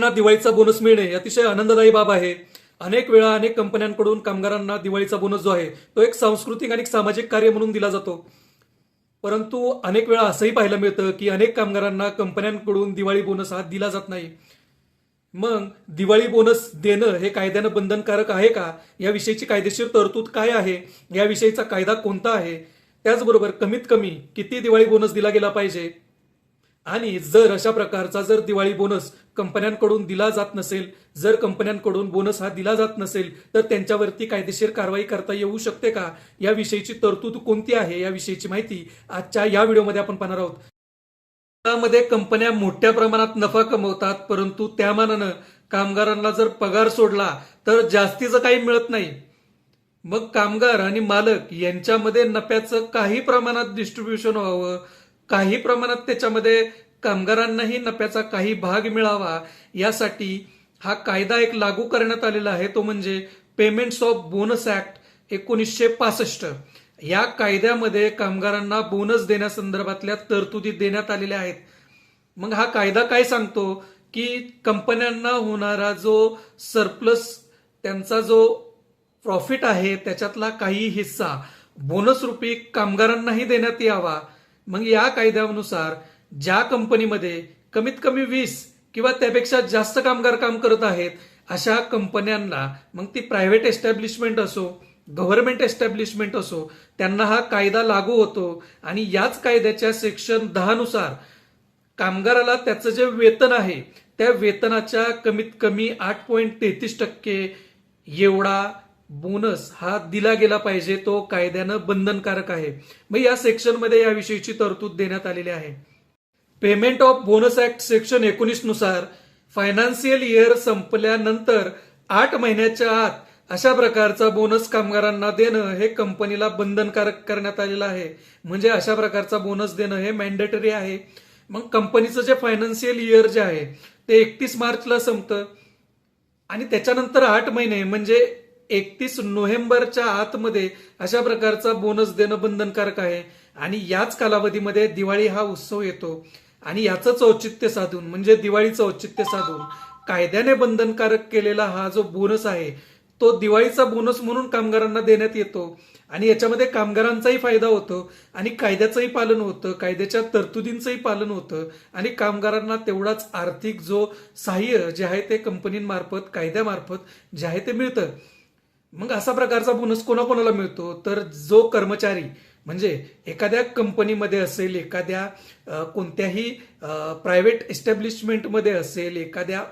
कामगारांना दिवाळीचा बोनस मिळणे अतिशय आनंददायी बाब आहे. अनेक वेळा अनेक कंपन्यांकडून कामगारांना दिवाळीचा बोनस जो आहे तो एक सांस्कृतिक आणि सामाजिक कार्य म्हणून दिला जातो. परंतु अनेक वेळा असंही पाहायला मिळतं की अनेक कामगारांना कंपन्यांकडून दिवाळी बोनस हा दिला जात नाही. मग दिवाळी बोनस देणं हे कायद्यानं बंधनकारक आहे का? याविषयीची कायदेशीर तरतूद काय आहे? याविषयीचा कायदा कोणता आहे? त्याचबरोबर कमीत कमी किती दिवाळी बोनस दिला गेला पाहिजे? आणि जर अशा प्रकारचा जर दिवाळी बोनस कंपन्यांकडून दिला जात नसेल जर कंपन्यांकडून बोनस हा दिला जात नसेल तर त्यांच्यावरती कायदेशीर कारवाई करता येऊ शकते का? याविषयीची तरतूद कोणती आहे? याविषयीची माहिती आजच्या या व्हिडिओमध्ये आपण पाहणार आहोत. त्यामध्ये कंपन्या मोठ्या प्रमाणात नफा कमवतात परंतु त्या मानानं कामगारांना जर पगार सोडला तर जास्तीचं काही मिळत नाही. मग कामगार आणि मालक यांच्यामध्ये नफ्याचं काही प्रमाणात डिस्ट्रीब्युशन व्हावं काही प्रमाणात त्याच्यामध्ये कामगारांनाही नफ्याचा काही भाग मिळावा यासाठी हा कायदा एक लागू करण्यात आलेला आहे. तो म्हणजे पेमेंट्स ऑफ बोनस ऍक्ट एकोणीसशे पासष्ट. या कायद्यामध्ये कामगारांना बोनस देण्यासंदर्भातल्या तरतुदी देण्यात आलेल्या आहेत. मग हा कायदा काय सांगतो? की कंपन्यांना होणारा जो सरप्लस त्यांचा जो प्रॉफिट आहे त्याच्यातला काही हिस्सा बोनस रूपी कामगारांनाही देण्यात यावा. मग या कायद्यानुसार ज्या कंपनीमध्ये कमीत कमी वीस किंवा त्यापेक्षा जास्त कामगार काम करत आहेत अशा कंपन्यांना मग ती प्रायव्हेट एस्टॅब्लिशमेंट असो गव्हर्नमेंट एस्टॅब्लिशमेंट असो त्यांना हा कायदा लागू होतो आणि याच कायद्याच्या सेक्शन दहानुसार कामगाराला त्याचं जे वेतन आहे त्या वेतनाच्या कमीत कमी आठ पॉईंट तेहतीस टक्के एवढा बोनस हा दिला गेला पाहिजे तो कायद्यानं बंधनकारक आहे. मग या सेक्शनमध्ये याविषयीची तरतूद देण्यात आलेली आहे. Payment of bonus act section एकोणीसनुसार financial year संपल्यानंतर आठ महिन्याच्या आत अशा प्रकारचा बोनस कामगारांना देणं हे कंपनीला बंधनकारक करण्यात आलेलं आहे. म्हणजे अशा प्रकारचा बोनस देणं हे मॅन्डेटरी आहे. मग कंपनीचं जे फायनान्शियल इयर जे आहे ते एकतीस मार्चला संपतं. आणि त्याच्यानंतर आठ महिने म्हणजे एकतीस नोव्हेंबरच्या आतमध्ये अशा प्रकारचा बोनस देणं बंधनकारक आहे. आणि याच कालावधीमध्ये दिवाळी हा उत्सव येतो. आणि याचंच औचित्य साधून म्हणजे दिवाळीचं औचित्य साधून कायद्याने बंधनकारक केलेला हा जो बोनस आहे तो दिवाळीचा बोनस म्हणून कामगारांना देण्यात येतो. आणि याच्यामध्ये कामगारांचाही फायदा होतो आणि कायद्याचंही पालन होतं कायद्याच्या तरतुदींचंही पालन होतं. आणि कामगारांना तेवढाच आर्थिक जो सहाय्य जे आहे ते कंपनीमार्फत कायद्यामार्फत जे आहे ते मिळतं. मग असा प्रकारचा बोनस कोणाकोणाला मिळतो? तर जो कर्मचारी म्हणजे एखाद्या कंपनीमध्ये असेल एखाद्या कोणत्याही प्रायव्हेट एस्टॅब्लिशमेंटमध्ये असेल एखाद्या